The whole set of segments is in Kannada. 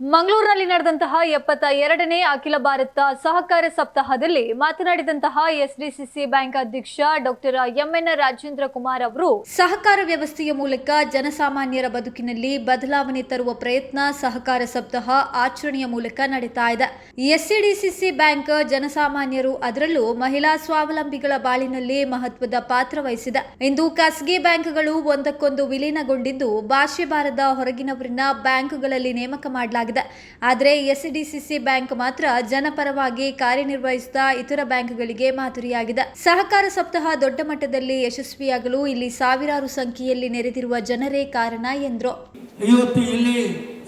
ಮಂಗಳೂರಿನಲ್ಲಿ ನಡೆದಂತಹ ಎಪ್ಪತ್ತ ಎರಡನೇ ಅಖಿಲ ಭಾರತ ಸಹಕಾರ ಸಪ್ತಾಹದಲ್ಲಿ ಮಾತನಾಡಿದಂತಹ ಎಸ್ಡಿಸಿಸಿ ಬ್ಯಾಂಕ್ ಅಧ್ಯಕ್ಷ ಡಾಕ್ಟರ್ ಎಂಎನ್ ರಾಜೇಂದ್ರ ಕುಮಾರ್ ಅವರು, ಸಹಕಾರ ವ್ಯವಸ್ಥೆಯ ಮೂಲಕ ಜನಸಾಮಾನ್ಯರ ಬದುಕಿನಲ್ಲಿ ಬದಲಾವಣೆ ತರುವ ಪ್ರಯತ್ನ ಸಹಕಾರ ಸಪ್ತಾಹ ಆಚರಣೆಯ ಮೂಲಕ ನಡೀತಾ ಇದೆ. ಎಸ್ಸಿಡಿಸಿಸಿ ಬ್ಯಾಂಕ್ ಜನಸಾಮಾನ್ಯರು ಅದರಲ್ಲೂ ಮಹಿಳಾ ಸ್ವಾವಲಂಬಿಗಳ ಬಾಳಿನಲ್ಲಿ ಮಹತ್ವದ ಪಾತ್ರ ವಹಿಸಿದೆ. ಇಂದು ಖಾಸಗಿ ಬ್ಯಾಂಕ್ಗಳು ಒಂದಕ್ಕೊಂದು ವಿಲೀನಗೊಂಡಿದ್ದು ಭಾಷೆ ಬಾರದ ಹೊರಗಿನವರನ್ನ ಬ್ಯಾಂಕ್ಗಳಲ್ಲಿ ನೇಮಕ ಮಾಡಲಾಗಿದೆ. ಆದರೆ ಎಸ್ಡಿಸಿಸಿ ಬ್ಯಾಂಕ್ ಮಾತ್ರ ಜನಪರವಾಗಿ ಕಾರ್ಯನಿರ್ವಹಿಸಿದ ಇತರ ಬ್ಯಾಂಕ್ಗಳಿಗೆ ಮಾದರಿಯಾಗಿದೆ. ಸಹಕಾರ ಸಪ್ತಾಹ ದೊಡ್ಡ ಮಟ್ಟದಲ್ಲಿ ಯಶಸ್ವಿಯಾಗಲು ಇಲ್ಲಿ ಸಾವಿರಾರು ಸಂಖ್ಯೆಯಲ್ಲಿ ನೆರೆದಿರುವ ಜನರೇ ಕಾರಣ, ಎಂದರು. ಇವತ್ತು ಇಲ್ಲಿ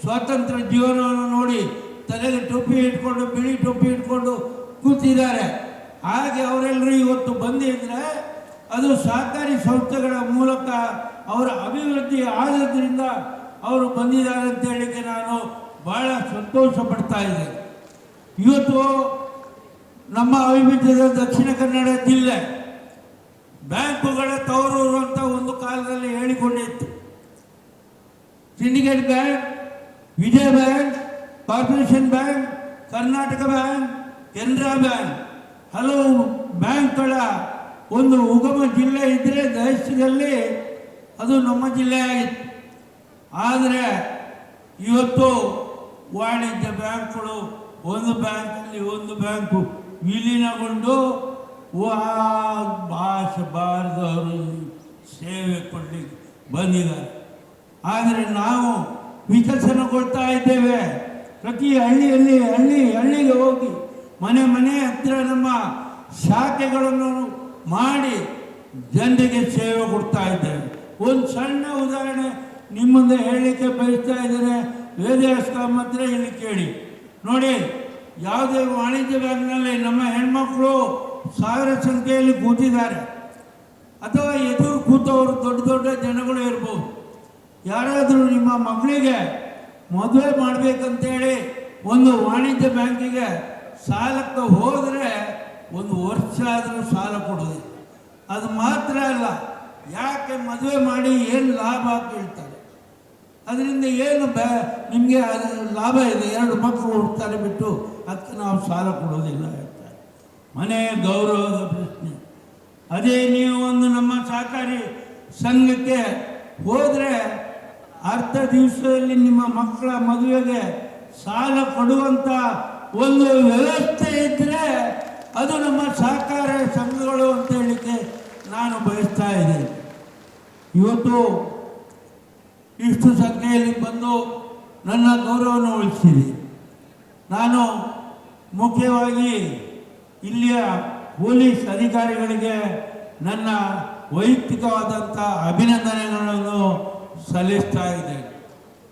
ಸ್ವಾತಂತ್ರ್ಯ ಜೀವನವನ್ನು ನೋಡಿ ತಲೆಗೆ ಟೋಪಿ ಇಟ್ಕೊಂಡು, ಬಿಳಿ ಟೋಪಿ ಇಟ್ಕೊಂಡು ಕೂತಿದ್ದಾರೆ. ಹಾಗೆ ಅವರೆಲ್ಲರೂ ಇವತ್ತು ಬಂದಿದ್ರೆ ಅದು ಸಹಕಾರಿ ಸಂಸ್ಥೆಗಳ ಮೂಲಕ ಅವರ ಅಭಿವೃದ್ಧಿ ಆದದ್ರಿಂದ ಅವರು ಬಂದಿದ್ದಾರೆ ಅಂತ ಹೇಳಿಕೆ ನಾನು ಬಹಳ ಸಂತೋಷ ಪಡ್ತಾ ಇದೆ. ಇವತ್ತು ನಮ್ಮ ಅವಿಭಜಿತ ದಕ್ಷಿಣ ಕನ್ನಡ ಜಿಲ್ಲೆ ಬ್ಯಾಂಕುಗಳ ತವರೂರು ಅಂತ ಒಂದು ಕಾಲದಲ್ಲಿ ಹೇಳಿಕೊಂಡಿತ್ತು. Syndicate Bank, Vijaya Bank, Corporation Bank, Karnataka Bank, Canara Bank ಹಲವು ಬ್ಯಾಂಕ್ಗಳ ಒಂದು ಉಗಮ ಜಿಲ್ಲೆ ಇದ್ದರೆ ದೇಶದಲ್ಲಿ ಅದು ನಮ್ಮ ಜಿಲ್ಲೆ ಆಯಿತು. ಆದರೆ ಇವತ್ತು ವಾಣಿಜ್ಯ ಬ್ಯಾಂಕ್ಗಳು ಒಂದು ಬ್ಯಾಂಕಲ್ಲಿ ಒಂದು ಬ್ಯಾಂಕು ವಿಲೀನಗೊಂಡು ಭಾಷೆ ಬಾರದವರು ಸೇವೆ ಕೊಡಲಿಕ್ಕೆ ಬಂದಿದ್ದಾರೆ. ಆದರೆ ನಾವು ವಿಕಸನಗೊಳ್ತಾ ಇದ್ದೇವೆ. ಪ್ರತಿ ಹಳ್ಳಿಯಲ್ಲಿ ಹಳ್ಳಿ ಹಳ್ಳಿಗೆ ಹೋಗಿ ಮನೆ ಮನೆ ಹತ್ತಿರ ನಮ್ಮ ಶಾಖೆಗಳನ್ನು ಮಾಡಿ ಜನರಿಗೆ ಸೇವೆ ಕೊಡ್ತಾ ಇದ್ದೇವೆ. ಒಂದು ಸಣ್ಣ ಉದಾಹರಣೆ ನಿಮ್ಮ ಹೇಳಲಿಕ್ಕೆ ಬಯಸ್ತಾ ಹತ್ರ ಇಲ್ಲಿ ಕೇಳಿ. ನೋಡಿ, ಯಾವುದೇ ವಾಣಿಜ್ಯ ಬ್ಯಾಂಕ್ನಲ್ಲಿ ನಮ್ಮ ಹೆಣ್ಮಕ್ಳು ಸಾವಿರ ಸಂಖ್ಯೆಯಲ್ಲಿ ಕೂತಿದ್ದಾರೆ. ಅಥವಾ ಎದುರು ಕೂತವರು ದೊಡ್ಡ ದೊಡ್ಡ ಜನಗಳು ಇರ್ಬೋದು. ಯಾರಾದರೂ ನಿಮ್ಮ ಮಗಳಿಗೆ ಮದುವೆ ಮಾಡಬೇಕಂತೇಳಿ ಒಂದು ವಾಣಿಜ್ಯ ಬ್ಯಾಂಕಿಗೆ ಸಾಲಕ್ಕೆ ಹೋದರೆ ಒಂದು ವರ್ಷ ಆದರೂ ಸಾಲ ಕೊಡೋದು ಅದು ಮಾತ್ರ ಅಲ್ಲ, ಯಾಕೆ ಮದುವೆ ಮಾಡಿ ಏನು ಲಾಭ ಕೇಳ್ತಾರೆ ಅದರಿಂದ ಏನು ಬ್ಯಾ ನಿಮಗೆ ಅದು ಲಾಭ ಇದೆ, ಎರಡು ಮಕ್ಕಳು ಹುಡ್ತಾರೆ ಬಿಟ್ಟು ಅದಕ್ಕೆ ನಾವು ಸಾಲ ಕೊಡೋದಿಲ್ಲ ಹೇಳ್ತಾರೆ ಮನೆ ಗೌರವದ ಪ್ರಶ್ನೆ. ಅದೇ ನೀವು ಒಂದು ನಮ್ಮ ಸಹಕಾರಿ ಸಂಘಕ್ಕೆ ಹೋದರೆ ಅರ್ಧ ದಿವಸದಲ್ಲಿ ನಿಮ್ಮ ಮಕ್ಕಳ ಮದುವೆಗೆ ಸಾಲ ಕೊಡುವಂಥ ಒಂದು ವ್ಯವಸ್ಥೆ ಇದ್ದರೆ ಅದು ನಮ್ಮ ಸಹಕಾರ ಸಂಘಗಳು ಅಂತ ಹೇಳಲಿಕ್ಕೆ ನಾನು ಬಯಸ್ತಾ ಇದ್ದೇನೆ. ಇವತ್ತು ಇಷ್ಟು ಸಂಖ್ಯೆಯಲ್ಲಿ ಬಂದು ನನ್ನ ಗೌರವವನ್ನು ಉಳಿಸಿದೆ ನಾನು ಮುಖ್ಯವಾಗಿ ಇಲ್ಲಿಯ ಪೊಲೀಸ್ ಅಧಿಕಾರಿಗಳಿಗೆ ನನ್ನ ವೈಯಕ್ತಿಕವಾದಂಥ ಅಭಿನಂದನೆಗಳನ್ನು ಸಲ್ಲಿಸ್ತಾ ಇದ್ದೇನೆ.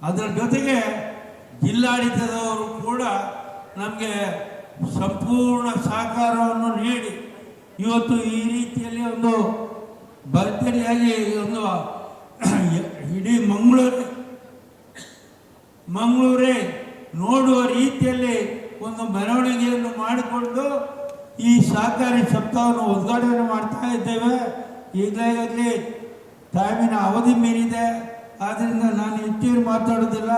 ಅದರ ಜೊತೆಗೆ ಜಿಲ್ಲಾಡಳಿತದವರು ಕೂಡ ನಮಗೆ ಸಂಪೂರ್ಣ ಸಹಕಾರವನ್ನು ನೀಡಿ. ಇವತ್ತು ಈ ರೀತಿಯಲ್ಲಿ ಒಂದು ಭರ್ಜರಿಯಾಗಿ ಒಂದು ಇಡೀ ಮಂಗಳೂರು, ಮಂಗಳೂರೇ ನೋಡುವ ರೀತಿಯಲ್ಲಿ ಒಂದು ಮೆರವಣಿಗೆಯನ್ನು ಮಾಡಿಕೊಂಡು ಈ ಸಹಕಾರಿ ಸಪ್ತಾಹವನ್ನು ಉದ್ಘಾಟನೆ ಮಾಡ್ತಾ ಇದ್ದೇವೆ. ಈಗಾಗಲೇ ಟೈಮಿನ ಅವಧಿ ಮೀರಿದೆ. ಆದ್ದರಿಂದ ನಾನು ಹೆಚ್ಚೇನು ಮಾತಾಡೋದಿಲ್ಲ.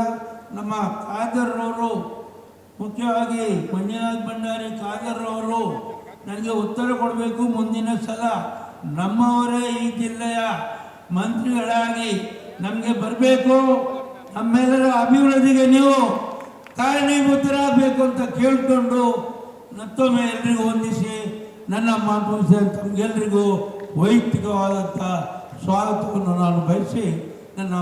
ನಮ್ಮ ಖಾದರ್ರವರು ಮುಖ್ಯವಾಗಿ ಮಂಜುನಾಥ್ ಭಂಡಾರಿ ಖಾದರ್ರವರು ನನಗೆ ಉತ್ತರ ಕೊಡಬೇಕು ಮುಂದಿನ ಸಲ. ನಮ್ಮವರೇ ಈ ಜಿಲ್ಲೆಯ ಮಂತ್ರಿಗಳಾಗಿ ನಮಗೆ ಬರಬೇಕು. ನಮ್ಮೆಲ್ಲರ ಅಭಿವೃದ್ಧಿಗೆ ನೀವು ಕಾರಣೀಭೂತರಾಗಬೇಕು ಅಂತ ಕೇಳಿಕೊಂಡು ಮತ್ತೊಮ್ಮೆ ಎಲ್ರಿಗೂ ಹೊಂದಿಸಿ ನನ್ನ ಮಾತು ತಮಗೆಲ್ಲರಿಗೂ ವೈಯಕ್ತಿಕವಾದಂಥ ಸ್ವಾಗತವನ್ನು ನಾನು ಬಯಸಿ ನನ್ನ